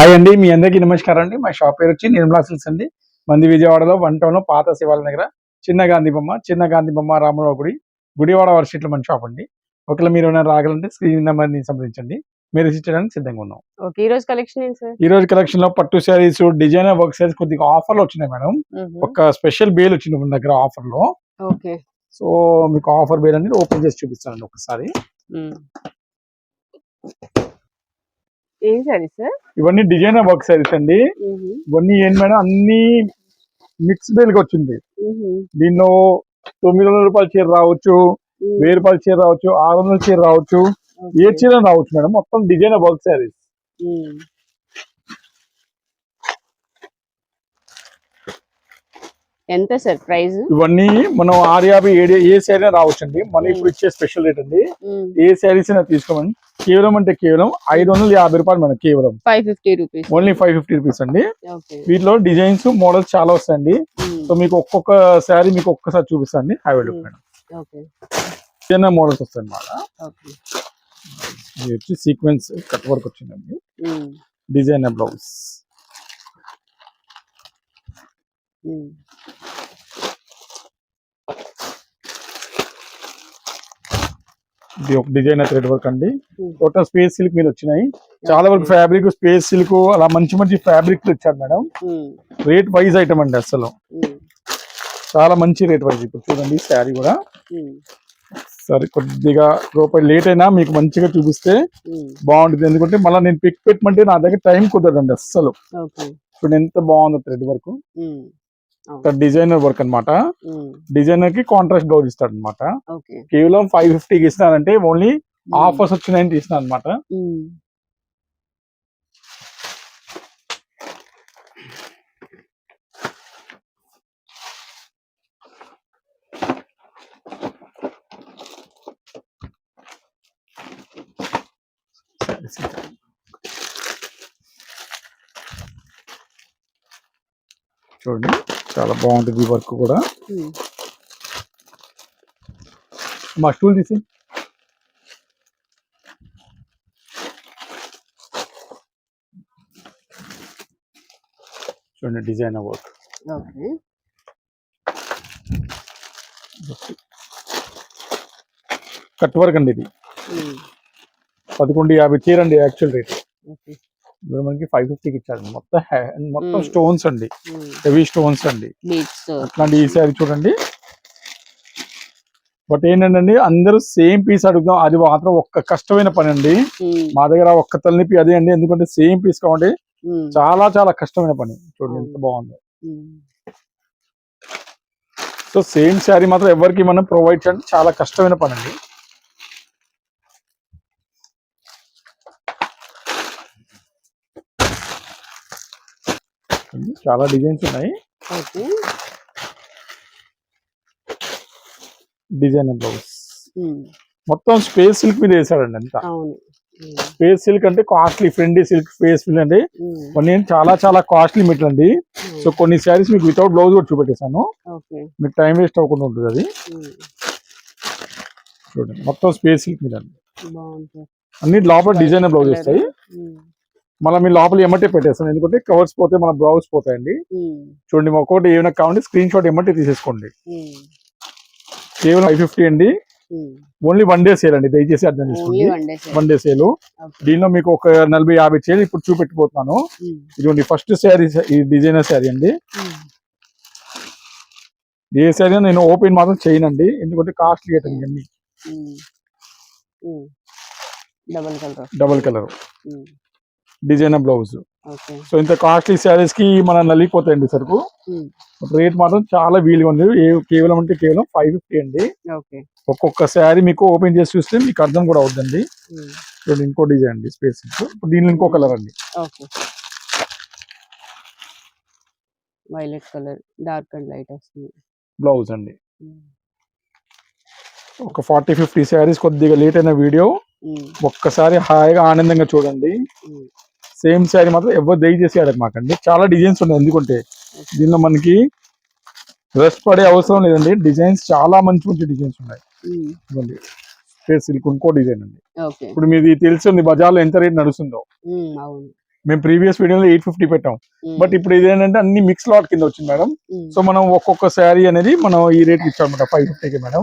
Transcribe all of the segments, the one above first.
Hi అండి మీ అందరికీ నమస్కారం అండి. మా షాప్ పేరు వచ్చి నిర్మలా సిల్క్స్ అండి. మంది విజయవాడలో వన్ టౌన్లో పాత శివాలయం దగ్గర చిన్న గాంధీ బొమ్మ చిన్న గాంధీ బొమ్మ రామరావు గుడి గుడివాడ వర్షిట్లో మన షాప్ అండి. ఒకవేళ మీరు ఏమైనా రాగలంటే స్క్రీన్ నెంబర్ని సంప్రదించండి. మీరు చేయడానికి సిద్ధంగా ఉన్నాం. ఓకే ఈ రోజు కలెక్షన్ ఈ రోజు కలెక్షన్లో పట్టు శారీస్ డిజైనర్ వర్క్ శారీస్ కొద్దిగా ఆఫర్లు వచ్చినాయి మేడం. ఒక స్పెషల్ బేల్ వచ్చింది మన దగ్గర ఆఫర్లో ఓకే. సో మీకు ఆఫర్ బేల్ అనేది ఓపెన్ చేసి చూపిస్తానండి ఒకసారి. ఏం ఇవన్నీ డిజైనర్ వర్క్ శారీస్ అండి. ఇవన్నీ ఏంటి మేడం అన్ని మిక్స్ బేల్ వచ్చింది. దీనిలో తొమ్మిది వందల రూపాయల చీర రావచ్చు వెయ్యి రూపాయల చీర రావచ్చు ఆరు వందల చీర రావచ్చు ఏ చీర రావచ్చు మేడం మొత్తం డిజైన్ వర్క్ శారీస్. ఎంత సార్ ప్రైస్? ఇవన్నీ మనం ఆరు యాభై ఏడు ఏ శారీ రావచ్చు అండి మనం ఇప్పుడు ఇచ్చే స్పెషల్ రేట్ అండి. ఏ శారీస్ అయినా తీసుకోమని కేవలం అంటే కేవలం ఐదు వందల యాభై రూపాయలు మేడం కేవలం. Five fifty rupees. Only five fifty rupees అండి. వీటిలో డిజైన్స్ మోడల్స్ చాలా వస్తాయండి. సో మీకు ఒక్కొక్క శారీ మీకు ఒక్కసారి చూపిస్తాండి have look madam. Designer models వస్తాయి అన్నమాట. సీక్వెన్స్ కట్ వర్క్ వచ్చిందండి. డిజైనర్ బ్లౌజ్ ఇది ఒక డిజైనర్ థ్రెడ్ వర్క్ అండి. టోటల్ స్పేస్ సిల్క్ మీద వచ్చినాయి. చాలా వరకు ఫ్యాబ్రిక్ స్పేస్ సిల్క్ అలా మంచి మంచి ఫ్యాబ్రిక్ ఇచ్చారు మేడం. రేట్ వైజ్ ఐటమ్ అండి అసలు చాలా మంచి రేట్ వైజ్ ఇప్పుడు చూడండి శారీ కూడా. సరే కొద్దిగా రూపాయి లేట్ అయినా మీకు మంచిగా చూపిస్తే బాగుంటుంది. ఎందుకంటే మళ్ళీ నేను పిక్ పెట్టమంటే నా దగ్గర టైం కుదరదండి అస్సలు. ఓకే ఇప్పుడు ఎంత బాగుందో థ్రెడ్ వర్క్ డిజైనర్ వర్క్ అన్నమాట. డిజైనర్కి కాంట్రాస్ట్ బ్లౌజ్ ఇస్తాడు అనమాట కేవలం ఫైవ్ ఫిఫ్టీకి ఇస్తున్నారంటే ఓన్లీ ఆఫర్స్ వచ్చినాయని తీసిన అనమాట చూడండి. చాలా బాగుంటుంది ఈ వర్క్ కూడా. మా స్టూల్ తీసి. చూడండి designer work. Okay. Cut work అండి ఇది. పదకొండు యాభై చీర అండి యాక్చువల్ రేట్. ఓకే. ఇప్పుడు మనకి ఫైవ్ ఫిఫ్టీకి ఇచ్చారు. మొత్తం మొత్తం. స్టోన్స్ అండి. హెవీ స్టోన్స్ అండి. అట్లాంటి ఈ శారీ చూడండి. బట్ ఏంటంటే అందరూ సేమ్ పీస్ అడుగుతాం అది మాత్రం ఒక్క కష్టమైన పని అండి మా దగ్గర ఒక్క తలనిపి అదే అండి. ఎందుకంటే సేమ్ పీస్ కావండి చాలా చాలా కష్టమైన పని. చూడండి ఎంత బాగుంది. సో సేమ్ శారీ మాత్రం ఎవరికి మనం ప్రొవైడ్ చేయండి చాలా కష్టమైన పని అండి చూడండి, చాలా డిజైన్స్ ఉన్నాయి. ఓకే. Design blouse. మొత్తం స్పేస్ సిల్క్ మీద వేసాడండి అంతా. స్పేస్ సిల్క్ అంటే costly friendly silk space silk అండి. కొన్ని చాలా చాలా కాస్ట్లీ మెటీరియల్ అండి. సో కొన్ని శారీస్ మీకు వితౌట్ బ్లౌజ్ కూడా చూపెట్టేశాను. మీకు టైం వేస్ట్ అవ్వకుండా ఉంటుంది అది. చూడండి. మొత్తం స్పేస్ సిల్క్ మీద అండి. అన్ని లోపల డిజైనర్ బ్లౌజ్ వస్తాయి. మళ్ళీ మీ లోపల ఎమ్మటే పెట్టేస్తాను. ఎందుకంటే కవర్స్ పోతే మన బ్లౌజ్ పోతాయండి. చూడండి ఒక్కొక్కటి ఏమైనా కావాలంటే స్క్రీన్ షాట్ ఎమ్మటే తీసేసుకోండి. కేవలం ఫైవ్ ఫిఫ్టీ అండి. ఓన్లీ వన్ డే సేల్ అండి. దయచేసి అర్థం చేసుకోండి. One day sir one day sale. దీనిలో మీకు ఒక నలభై యాభై చీరలు ఇప్పుడు చూపెట్టిపోతున్నాను. ఇదిగోండి ఫస్ట్ శారీ ఈ డిజైనర్ శారీ అండి. ఏ శారీ నేను ఓపెన్ మాత్రం చేయనండి. ఎందుకంటే కాస్ట్లీ ఐటమ్ ఇవన్నీ double colour. Double colour. Designer blouse. So ఇంత కాస్ట్లీ శారీస్కి మన నలిగిపోతాయండి సరుకు. రేట్ మాత్రం చాలా వీలుగా ఉంది. కేవలం అంటే కేవలం ఫైవ్ ఫిఫ్టీ అండి. ఒక్కొక్క శారీ మీకు ఓపెన్ చేసి చూస్తే మీకు అర్థం కూడా అవుతుందండి చూడండి ఇంకో డిజైన్ అండి స్పేస్ దీనిలో ఇంకో కలర్ అండి. Violet colour dark and light వస్తుంది. బ్లౌజ్ అండి. ఒక ఫార్టీ ఫిఫ్టీ శారీస్ కొద్దిగా లేట్ అయిన వీడియో. ఒక్కసారి హాయిగా ఆనందంగా చూడండి. సేమ్ శారీ మాత్రం ఎవరు దయచేసి అడగమాకండి చాలా డిజైన్స్ ఉన్నాయి. ఎందుకంటే దీనిలో మనకి రెస్ట్ పడే అవసరం లేదండి. డిజైన్స్ చాలా మంచి మంచి డిజైన్స్ ఉన్నాయి. స్పేస్ సిల్క్ ఇంకో డిజైన్ అండి. ఇప్పుడు మీది తెలుస్తుంది బజార్లో ఎంత రేట్ నడుస్తుందో. మేము ప్రీవియస్ వీడియోలో ఎయిట్ ఫిఫ్టీ పెట్టాం. బట్ ఇప్పుడు ఇది ఏంటంటే అన్ని మిక్స్ లాట్ కింద వచ్చింది మేడం. సో మనం ఒక్కొక్క శారీ అనేది మనం ఈ రేట్ ఇచ్చామన్నమాట ఫైవ్ ఫిఫ్టీకి మేడం.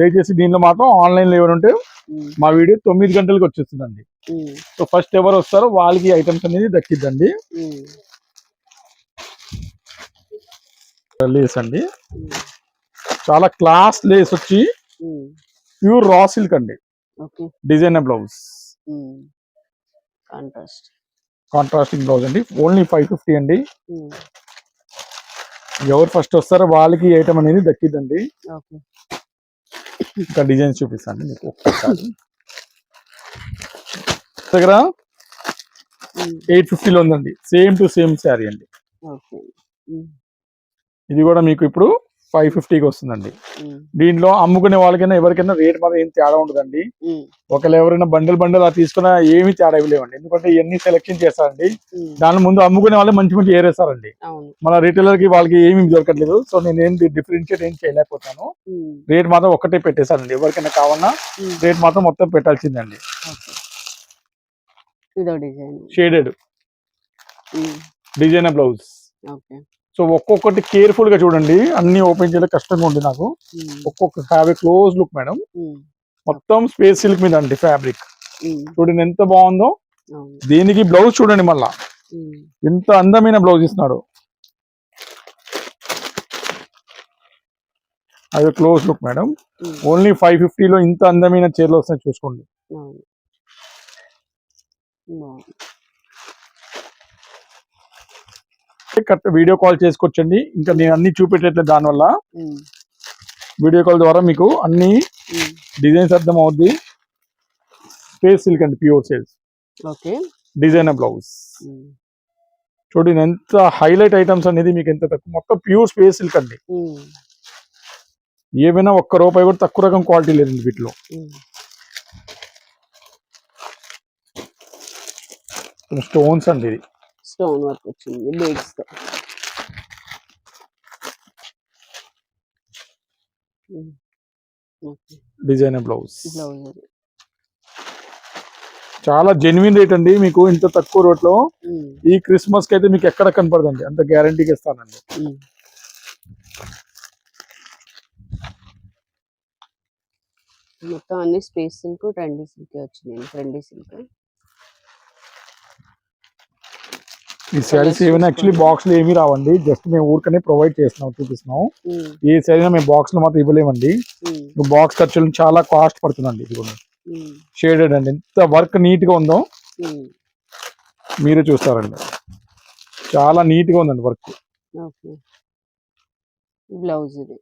దయచేసి దీనిలో మాత్రం ఆన్లైన్లో ఎవరు ఉంటే మా వీడియో తొమ్మిది గంటలకు వచ్చేస్తుందండి. సో ఫస్ట్ ఎవరు వస్తారో వాళ్ళకి ఐటమ్స్ అనేది దక్కిద్దండి. లేస్ అండి. చాలా క్లాస్ లేస్ వచ్చి ప్యూర్ రా సిల్క్ అండి. Okay. Design blouse contrast contrasting blouse అండి. ఓన్లీ ఫైవ్ ఫిఫ్టీ అండి. ఎవరు ఫస్ట్ వస్తారో వాళ్ళకి ఐటమ్ అనేది దక్కిద్దండి. ఇంకా డిజైన్స్ చూపిస్తాను మీకు దగ్గర ఎయిట్ ఫిఫ్టీలో ఉందండి. సేమ్ టు సేమ్ శారీ అండి. ఓకే. ఇది కూడా మీకు ఇప్పుడు ఫైవ్ ఫిఫ్టీకి వస్తుందండి. దీంట్లో అమ్ముకునే వాళ్ళకైనా ఎవరికైనా రేట్ మాత్రం ఏం తేడా ఉండదండి. ఒకవేళ ఎవరైనా బండిల్ బండిల్ అలా తీసుకున్నా ఏమీ తేడా ఇవ్వలేవండి ఎందుకంటే ఇవన్నీ సెలెక్షన్ చేస్తారండి. దాని ముందు అమ్ముకునే వాళ్ళు మంచి మంచి ఏరేస్తారండి. మన రిటైలర్కి వాళ్ళకి ఏమీ దొరకట్లేదు. సో నేను డిఫరెన్షియేట్ ఏం చేయలేకపోతాను. రేట్ మాత్రం ఒక్కటే పెట్టేశానండి. ఎవరికైనా కావాలన్నా రేట్ మాత్రం మొత్తం పెట్టాల్సిందండి. Design. Shaded designer blouse okay. So ఒక్కొక్కటి కేర్ఫుల్గా చూడండి. అన్ని ఓపెన్ చేయడం కష్టంగా ఉంది నాకు. ఒక్కొక్క have a close look madam మొత్తం స్పేస్ సిల్క్ మీద అండి ఫ్యాబ్రిక్ చూడండి ఎంత బాగుందో. దీనికి బ్లౌజ్ చూడండి మళ్ళా. ఎంత అందమైన బ్లౌజ్ ఇస్తున్నాడు. అది close look madam only five ఫిఫ్టీలో ఇంత అందమైన చీరలు వస్తాయి చూసుకోండి. కరెక్ట్ వీడియో కాల్ చేసుకోవచ్చండి ఇంకా నేను అన్ని చూపెట్టట్లేదు దానివల్ల. వీడియో కాల్ ద్వారా మీకు అన్ని డిజైన్స్ అర్థం అవుద్ది స్పేస్ సిల్క్ అండి pure sales okay designer blouse చూడండి ఎంత హైలైట్ ఐటమ్స్ అనేది మీకు ఎంత తక్కువ మొత్తం ప్యూర్ స్పేస్ సిల్క్ అండి. ఏమైనా ఒక్క రూపాయి కూడా తక్కువ రకం క్వాలిటీ లేదండి వీటిలో. స్టోన్స్ అండి ఇది. స్టోన్ వర్క్ వచ్చింది బీడ్స్తో. ఓకే. డిజైనర్ బ్లౌజ్ బ్లౌజ్ అది. చాలా జెన్యున్ రేట్ అండి మీకు ఇంత తక్కువ రేట్లో. ఈ క్రిస్మస్కి అయితే మీకు ఎక్కడ కనపడదండి అంత గ్యారంటీగా ఇస్తానండి. మొత్తం అన్ని స్పేస్ సిల్క్ ట్రెండీ సిల్క్ వచ్చినాయి ట్రెండీ సిల్క్ ఈ శారీస్ ఏమైనా యాక్చువల్లీ బాక్స్లో ఏమీ రావండి. జస్ట్ మేము ఊరికనే ప్రొవైడ్ చేస్తున్నాం చూపిస్తున్నాం. ఏ శారీ మేము బాక్స్లో మాత్రం ఇవ్వలేమండి. బాక్స్ ఖర్చులు చాలా కాస్ట్ పడుతుందండి ఇది కూడా షేడెడ్ అండి. ఎంత వర్క్ నీట్గా ఉందో మీరే చూస్తారండి. చాలా నీట్గా ఉందండి వర్క్ బ్లౌజ్ ఇది.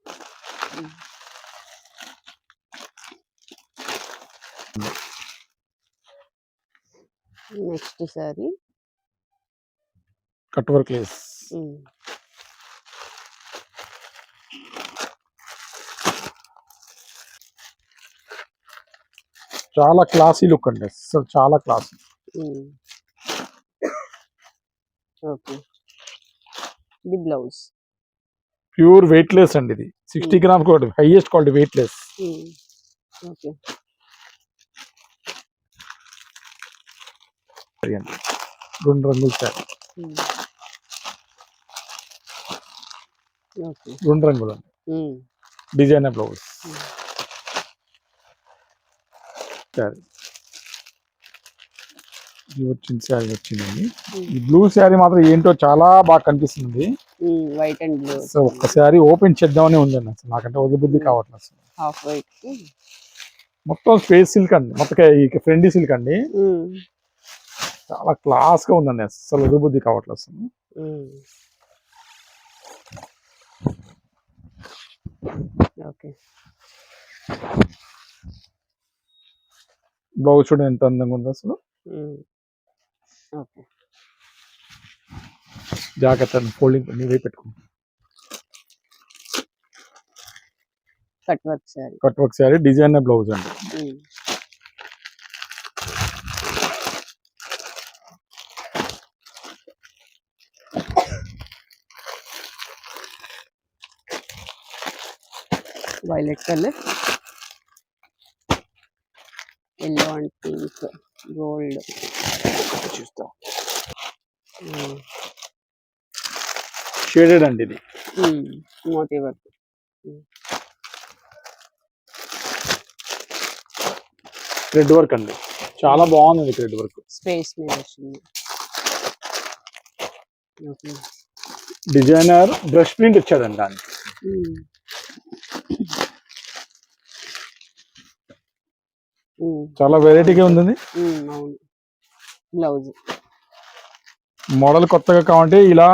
Next sari cut work lace చాలా క్లాసీ లుక్ అండి అసలు చాలా క్లాసీ. ఓకే. ఇది బ్లౌజ్. ప్యూర్ వెయిట్ లెస్ అండి ఇది. సిక్స్టీ గ్రామ్స్ కూడా highest quality weightless okay. రెండు రంగులు ఓకే రెండు రంగులు. అండి డిజైనర్ బ్లౌజ్. శారీ ఇది వచ్చింది శారీ వచ్చిందండి. ఈ బ్లూ శారీ మాత్రం ఏంటో చాలా బాగా కనిపిస్తుంది. White and blue. సో ఒక్క శారీ ఓపెన్ చేద్దామని ఉందండి అసలు. నాకంటే వదిబుద్ధి కావట్లేదు హాఫ్ వైట్. మొత్తం స్పేస్ సిల్క్ అండి. మొత్తం ఫ్రెండీ సిల్క్ అండి. చాలా క్లాస్గా ఉందండి అసలు వదిబుద్ధి కావట్లేదు అసలు. ఓకే. బ్లౌజ్ చూడండి ఎంత అందంగా ఉందో అసలు. ఓకే. జాగ్రత్త ఫోల్డింగ్ నీవే పెట్టుకో. Cut work sari. Cut work sari designer blouse అండి. Violet colour yellow and pink gold. చూస్తాం. షేడెడ్ అండి ఇది. మోతీ వర్క్. థ్రెడ్ వర్క్ అండి. చాలా బాగుంది థ్రెడ్ వర్క్ స్పేస్ మీద వచ్చింది. డిజైనర్ బ్రష్ ప్రింట్ ఇచ్చాడండి దానికి చాలా వెరైటీగా ఉంది బ్లౌజ్. మోడల్ కొత్తగా కావాలంటే ఇలా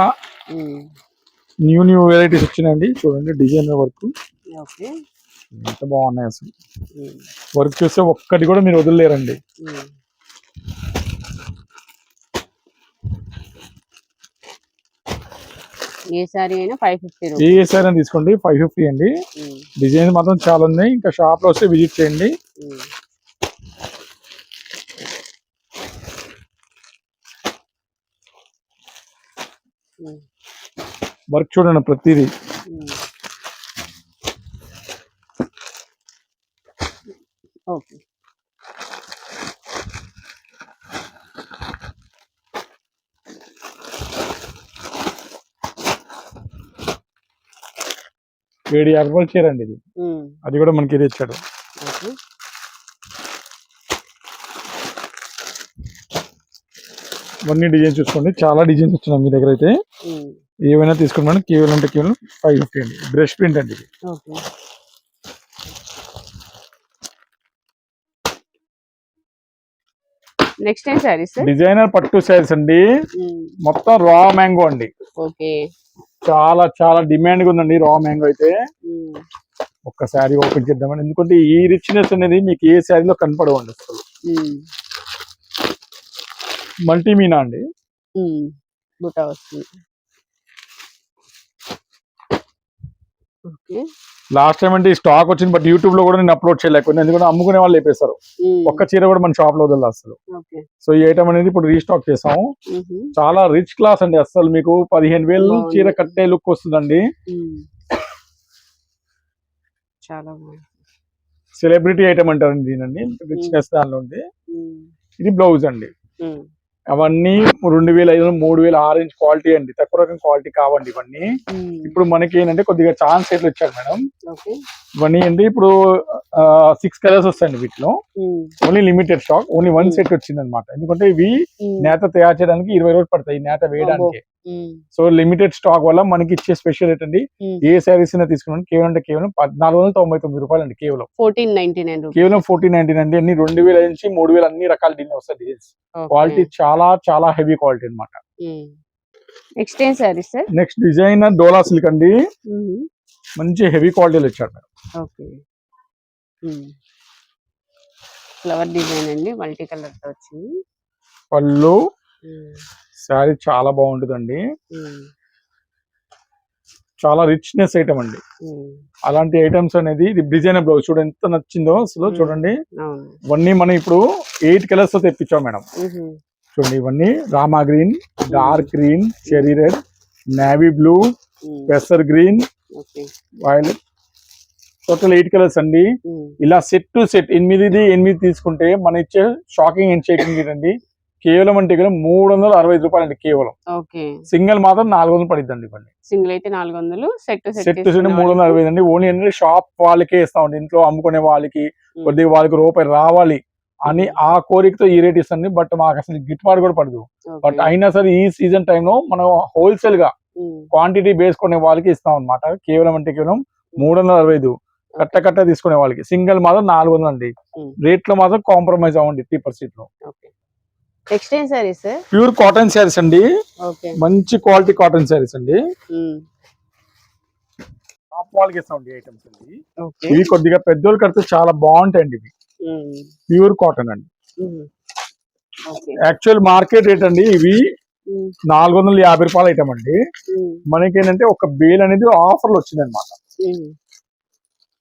న్యూ న్యూ వెరైటీస్ వచ్చినాయండి. చూడండి డిజైనర్ వర్క్. ఎంత బాగున్నాయి అసలు. వర్క్ చూస్తే ఒక్కటి కూడా మీరు వదిలేరండి ఏ సారీ అయినా ఫైవ్ ఫిఫ్టీ ఏ రూపీస్. ఏ సారీ అని తీసుకోండి ఫైవ్ ఫిఫ్టీ అండి. డిజైన్ మాత్రం చాలా ఉన్నాయి. ఇంకా షాప్లో వస్తే విజిట్ చేయండి. వర్క్ చూడండి ప్రతిదీ. ఓకే. యాభై రూపాయలు చీర అండి ఇది. అది కూడా మనకి ఇది ఇచ్చాడు. ఇవన్నీ డిజైన్ చూసుకోండి. చాలా డిజైన్స్ వచ్చినాయి మీ దగ్గర అయితే. ఏవైనా తీసుకున్నాను కేవలం అంటే కేవలం ఫైవ్ ఫిఫ్టీ అండి. బ్రష్ ప్రింట్ అండి ఇది. నెక్స్ట్ ఏం సారీ సార్ డిజైనర్ పట్టు శారీస్ అండి. మొత్తం రా మ్యాంగో అండి. ఓకే. చాలా చాలా డిమాండ్గా ఉందండి రా మ్యాంగో అయితే. ఒక్క శారీ ఓపెన్ చేద్దామని. ఎందుకంటే ఈ రిచ్నెస్ అనేది మీకు ఏ శారీలో కనపడవండి అసలు. మల్టీ మీనా అండి బుటా వస్తుంది. ఓకే. లాస్ట్ టైం అంటే స్టాక్ వచ్చింది బట్ యూట్యూబ్లో కూడా నేను అప్లోడ్ చేయలేకపోయింది ఎందుకంటే అమ్ముకునే వాళ్ళు లేపేస్తారు ఒక్క చీర కూడా మన షాప్లో వదలదు అసలు. సో ఈ ఐటమ్ అనేది ఇప్పుడు రీస్టాక్ చేసాము. చాలా రిచ్ క్లాస్ అండి అసలు మీకు. పదిహేను వేలు. చీర కట్టే లుక్ వస్తుందండి. చాలా సెలబ్రిటీ ఐటమ్ అంటారండి దీనండి రిచ్నెస్ దానిలో ఉంది. ఇది బ్లౌజ్ అండి. అవన్నీ రెండు వేల ఐదు వందలు మూడు వేల ఆరు ఇంచ్ క్వాలిటీ అండి. తక్కువ రకం క్వాలిటీ కావండి ఇవన్నీ. ఇప్పుడు మనకి ఏంటంటే కొద్దిగా ఛాన్స్ ఎట్లా వచ్చాడు మేడం. ఇవన్నీ ఏంటి ఇప్పుడు సిక్స్ కలర్స్ వస్తాయండి వీటిలో. Only limited stock only one. Set వచ్చింది అనమాట ఎందుకంటే ఇవి నేత తయారు చేయడానికి ఇరవై రోజులు పడతాయి నేత వేయడానికి. సో లిమిటెడ్ స్టాక్ వల్ల మనకి ఇచ్చే స్పెషల్ ఏంటండి. ఏ శారీస్ అయినా తీసుకున్నాం. కేవలం అంటే కేవలం పద్నాలుగు వందల తొంభై తొమ్మిది రూపాయలు అండి కేవలం. ఫోర్టీన్ నైన్టీ నైన్ కేవలం ఫోర్టీన్ నైన్టీన్ అండి. అన్ని రెండు వేల నుంచి మూడు వేల అన్ని రకాల డిజైన్ వస్తాయి డిజైన్స్ క్వాలిటీ చాలా చాలా హెవీ క్వాలిటీ అన్నమాట. నెక్స్ట్ ఏం sari sir? Next design Dola silk అండి. మంచి హెవీ క్వాలిటీలో ఇచ్చాడు మేడం. ఓకే. ఫ్లవర్ డిజైన్ అండి మల్టీ కలర్తో వచ్చింది. పళ్ళు. శారీ చాలా బాగుంటుందండి. చాలా రిచ్నెస్ ఐటమ్ అండి. అలాంటి ఐటమ్స్ అనేది ఇది డిజైన్ బ్లౌజ్ చూడండి ఎంత నచ్చిందో అసలు. చూడండి. ఇవన్నీ మనం ఇప్పుడు ఎయిట్ కలర్స్తో తెప్పించాం మేడం. చూడండి ఇవన్నీ Rama green dark green cherry red navy blue. పెసర్ green violet total eight colours అండి. ఇలా సెట్ టు సెట్ ఎనిమిది ఎనిమిది తీసుకుంటే మన ఇచ్చే షాకింగ్ అండ్ షేకింగ్ ఏంటండి? కేవలం అంటే కేవలం మూడు వందల అరవై ఐదు రూపాయలు అండి కేవలం. ఓకే. సింగిల్ మాత్రం నాలుగు వందలు పడిద్దండి ఇవ్వండి. సింగిల్ అయితే నాలుగు వందలు సెట్ సెట్ సెట్ మూడు వందల అరవై అండి. ఓన్లీ ఏంటంటే షాప్ వాళ్ళకే ఇస్తామండి. ఇంట్లో అమ్ముకునే వాళ్ళకి కొద్దిగా వాళ్ళకి రూపాయి రావాలి అని ఆ కోరికతో ఈ రేట్ ఇస్తుంది బట్ మాకు అసలు గిట్టుబాటు కూడా పడదు. బట్ అయినా సరే ఈ సీజన్ టైంలో మనం హోల్సేల్గా క్వాంటిటీ బేస్ కొనే వాళ్ళకి ఇస్తాం అనమాట కేవలం అంటే కేవలం మూడు వందల అరవై ఐదు. కట్ట కట్ట తీసుకునే వాళ్ళకి. సింగిల్ మాత్రం నాలుగు వందలు అండి Hmm. రేట్లో మాత్రం కాంప్రమైజ్ అవ్వండి త్రీ పర్సెంట్లో సార్ ప్యూర్ కాటన్ శారీస్ అండి. మంచి క్వాలిటీ కాటన్ శారీస్ అండి. వాళ్ళకి ఇస్తామండి ఐటమ్స్ అండి. ఓకే ఇవి కొద్దిగా పెద్దోళ్ళు కడితే చాలా బాగుంటాయండి ఇవి. ప్యూర్ కాటన్ అండి. యాక్చువల్ మార్కెట్ రేట్ అండి ఇవి మ్మ్. నాలుగు వందల యాభై రూపాయలు ఐటమ్ అండి. మనకి ఏంటంటే ఒక బేల్ అనేది ఆఫర్లో వచ్చింది అనమాట.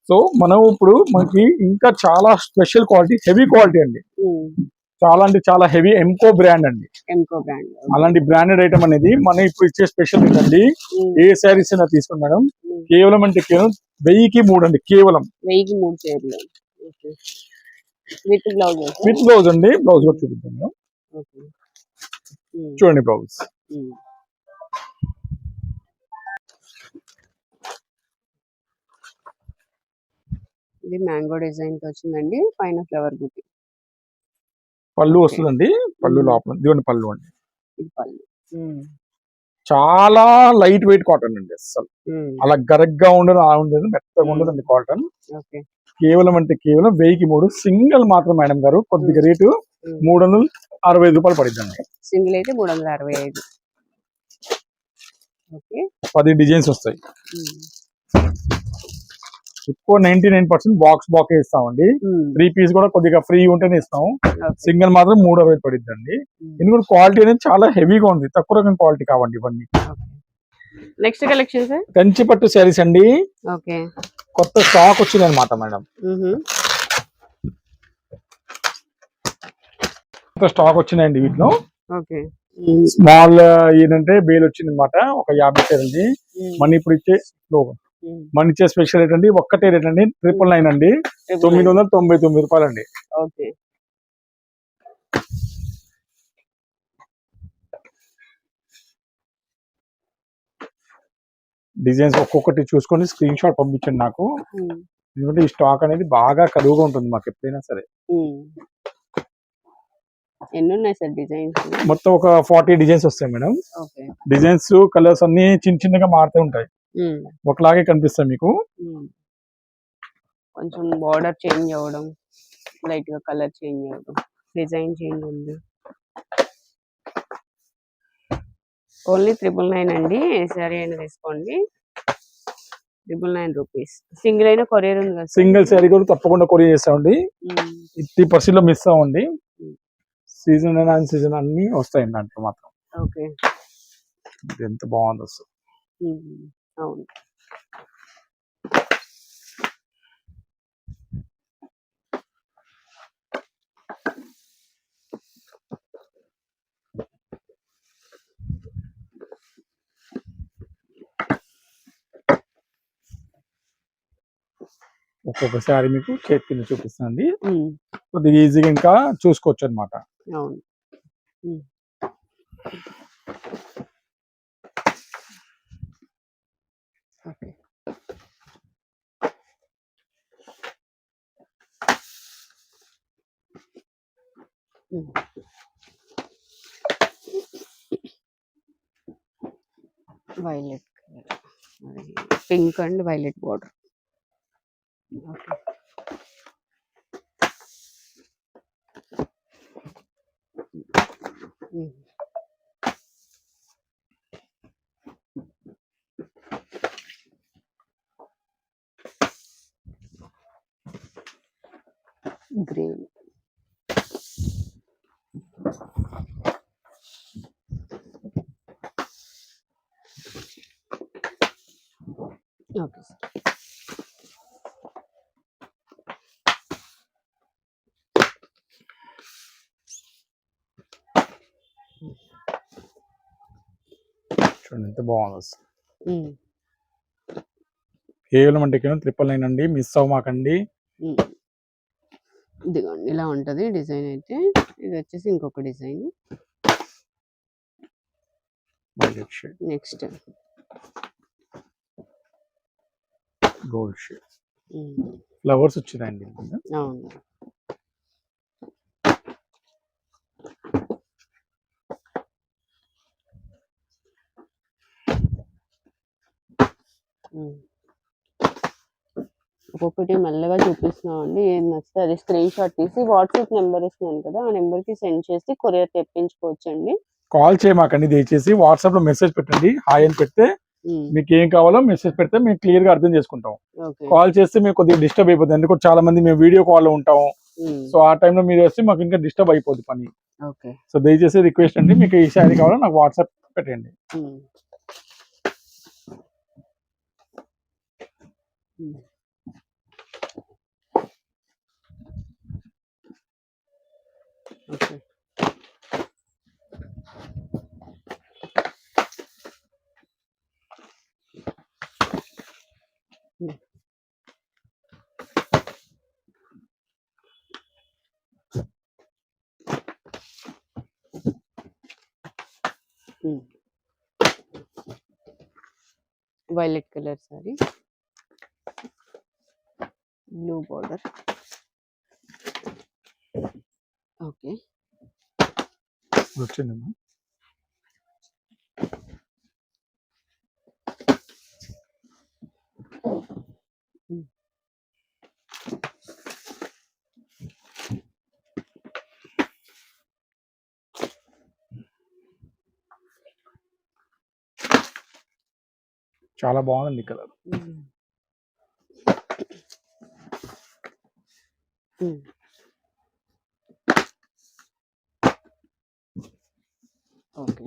సో మనం ఇప్పుడు మనకి ఇంకా చాలా స్పెషల్ క్వాలిటీ హెవీ క్వాలిటీ అండి. చాలా అంటే చాలా హెవీ ఎంకో బ్రాండ్ అండి. ఎంకో బ్రాండ్ అలాంటి బ్రాండెడ్ ఐటమ్ అనేది మనం ఇప్పుడు ఇచ్చే స్పెషల్ ఏంటండి ఏ శారీస్ అయినా తీసుకోండి మేడం. కేవలం అంటే కేవలం వెయ్యికి మూడు అండి కేవలం. వెయ్యికి మూడు చీరలు విత్ బ్లౌజ్ విత్ బ్లౌజ్ అండి బ్లౌజ్ కూడా చూపిద్దాం మేడం. మ్మ్. చూడండి బ్లౌజ్. ఇది మ్యాంగో డిజైన్తో వచ్చిందండి పైన ఫ్లవర్ బుట్టి పళ్ళు వస్తుందండి పళ్ళు. లోపల ఇదిగోండి పళ్ళు అండి ఇది పళ్ళు ఉమ్. చాలా లైట్ వెయిట్ కాటన్ అండి అసలు. అలా గరగ్గా ఉండదు అలా ఉండదు మెత్తగా. ఉండదండి కాటన్ ఓకే కేవలం అంటే కేవలం వెయ్యికి మూడు సింగిల్ మాత్రం మేడం గారు కొద్దిగా. రేటు. మూడు వందలు అరవై ఐదు రూపాయలు పడిద్దండి సింగిల్ అయితే మూడు వందల అరవై ఐదు ఓకే పది డిజైన్స్ వస్తాయి. ఎక్కువ ninety nine percent box box ఇస్తామండి. త్రీ పీస్ కూడా కొద్దిగా ఫ్రీ ఉంటేనే ఇస్తాం. సింగిల్ మాత్రం మూడు అరవై పడిద్దండి ఉమ్. ఎందుకంటే క్వాలిటీ అనేది చాలా హెవీగా ఉంది తక్కువ రకం క్వాలిటీ కావండి ఇవన్నీ నెక్స్ట్ కలెక్షన్ సార్ కంచి పట్టు శారీస్ అండి కొత్త స్టాక్ వచ్చింది అనమాట మేడం మ్హూ. కొత్త స్టాక్ వచ్చినాయండి వీటిలో. స్మాల్ ఏంటంటే బేల్ వచ్చింది అనమాట ఒక యాభై చీరలది ఉమ్. మన ఇప్పుడు ఇచ్చే. మన ఇచ్చే స్పెషల్ రేట్ అండి ఒక్కటే రేట్ అండి. ట్రిపుల్ నైన్ అండి. తొమ్మిది వందల తొంభై తొమ్మిది రూపాయలు అండి డిజైన్స్ ఒక్కొక్కటి చూసుకొని స్క్రీన్ షాట్ పంపించండి నాకు. ఎందుకంటే ఈ స్టాక్ అనేది బాగా కరువుగా ఉంటుంది మాకు ఎప్పుడైనా సరే. ఉమ్. ఎన్ని ఉన్నాయి సార్ డిజైన్స్? మొత్తం ఒక ఫార్టీ డిజైన్స్ వస్తాయి మేడం. డిజైన్స్ కలర్స్ అన్ని చిన్న చిన్నగా మారుతూ ఉంటాయి. ఒకలాగే కనిపిస్తాయి మీకు. కొంచెం బార్డర్ చేంజ్ అవ్వడం లైట్గా కలర్ చేంజ్ అవ్వడం డిజైన్ చేంజ్ ఉంది ఓన్లీ త్రిబుల్ నైన్ అండి. సారీ అయినా తీసుకోండి. Triple nine rupees. సింగిల్ అయినా కొరియర్ ఉంది కదా సింగిల్ శారీ కూడా తప్పకుండా కొరియర్ చేస్తామండి. ఫిఫ్టీ పర్సెంట్లో మిస్ అవ్వండి. సీజన్ అండ్ సీజన్ అన్ని వస్తాయి దాంట్లో మాత్రం. ఓకే. ఎంత బాగుంది అసలు. అవును. ఒక్కొక్క శారీ మీకు చేతి కింద చూపిస్తుంది. కొద్దిగా ఈజీగా ఇంకా చూసుకోవచ్చు అనమాట అవును ఉమ్. Okay um. Violet colour pink and violet border చూడండి ఎంత బాగుంది అసలు. కేవలం అంటే కేవలం ట్రిపుల్ నైన్ అండి మిస్ అవ్వమాకండి. ఇదిగోండి ఇలా ఉంటది డిజైన్ అయితే. ఇది వచ్చేసి ఇంకొక design. Next. Gold shade flowers వచ్చినాయండి అవును. ఒక్కొక్కటి మెల్లగా చూపిస్తున్నాం అండి ఏది నచ్చితే అది స్క్రీన్ షాట్ తీసి వాట్సాప్ నెంబర్ ఇస్తున్నాను కదా ఆ నెంబర్కి సెండ్ చేసి కొరియర్ తెప్పించుకోవచ్చు అండి కాల్ చేయమాకండి దయచేసి వాట్సాప్లో మెసేజ్ పెట్టండి. హాయ్ అని పెడితే మీకు ఏం కావాలో మెసేజ్ పెడితే మేము క్లియర్గా అర్థం చేసుకుంటాం. కాల్ చేస్తే మేము కొద్దిగా డిస్టర్బ్ అయిపోతుంది ఎందుకంటే చాలా మంది మేము వీడియో కాల్లో ఉంటాం. సో ఆ టైంలో మీరు వస్తే మాకు ఇంకా డిస్టర్బ్ అయిపోద్ది పని. సో దయచేసి రిక్వెస్ట్ అండి. మీకు ఈ శారీ కావాలో నాకు వాట్సాప్ పెట్టండి. Okay violet colour sari blue border. Okay. వచ్చిందమ్మా. చాలా బాగుంది కలర్. ఓకే.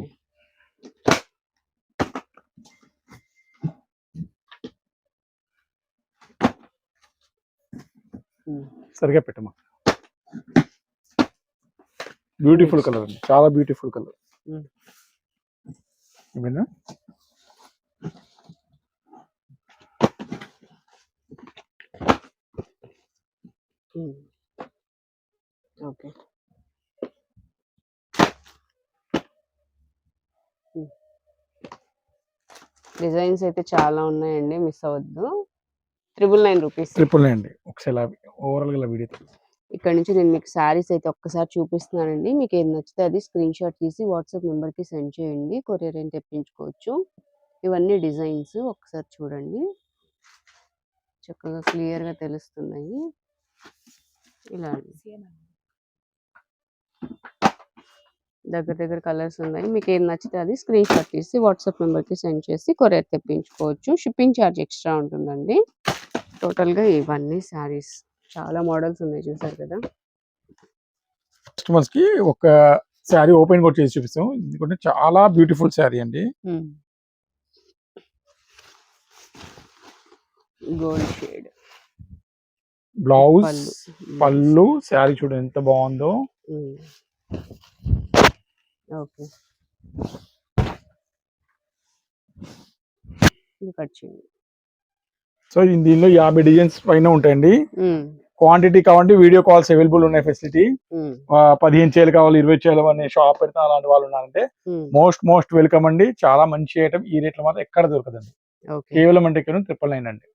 సరిగా పెట్టమ్మా. బ్యూటిఫుల్ కలర్ అండి. చాలా బ్యూటిఫుల్ కలర్. ఏమైనా ఓకే. డిజైన్స్ అయితే చాలా ఉన్నాయండి మిస్ అవ్వద్దు. Triple nine rupees. ట్రిపుల్ అండి. ఒకసారి ఓవరాల్గా వీడియో ఇక్కడ నుంచి నేను మీకు శారీస్ అయితే ఒక్కసారి చూపిస్తున్నానండి. మీకు ఏది నచ్చితే అది స్క్రీన్ షాట్ తీసి వాట్సాప్ నెంబర్కి సెండ్ చేయండి. కొరియర్ అయిన తెప్పించుకోవచ్చు. ఇవన్నీ డిజైన్స్. ఒకసారి చూడండి. చక్కగా క్లియర్గా తెలుస్తున్నాయి. ఇలా అండి. దగ్గర దగ్గర కలర్స్ ఉన్నాయి. మీకు ఏది నచ్చితే అది స్క్రీన్ షాట్ తీసి వాట్సాప్ నెంబర్కి సెండ్ చేసి కొరియర్ తెప్పించుకోవచ్చు. షిప్పింగ్ ఛార్జ్ ఎక్స్ట్రా ఉంటుందండి. టోటల్గా ఇవన్నీ శారీస్. చాలా మోడల్స్ ఉన్నాయి చూసారు కదా. కస్టమర్స్కి ఒక శారీ ఓపెన్ కూడా చేసి చూపిస్తాం. ఎందుకంటే చాలా బ్యూటిఫుల్ శారీ అండి. Gold shade. బ్లౌజ్ పళ్ళు. శారీ చూడండి ఎంత బాగుందో. ఓకే. సో ఇది- దీనిలో యాభై డిజైన్స్ పైన ఉంటాయండి. క్వాంటిటీ కావాలంటే వీడియో కాల్స్ అవైలబుల్ ఉన్నాయి ఫెసిలిటీ. పదిహేను చేలు కావాలి ఇరవై చేలు అనే షాప్ పెడతా అలాంటి వాళ్ళు ఉన్నారంటే మోస్ట్ మోస్ట్ వెల్కమ్ అండి. చాలా మంచి ఐటమ్. ఈ రేట్లో మాత్రం ఎక్కడ దొరకదండి. కేవలం అంటే కేవలం ట్రిపుల్ నైన్ అండి.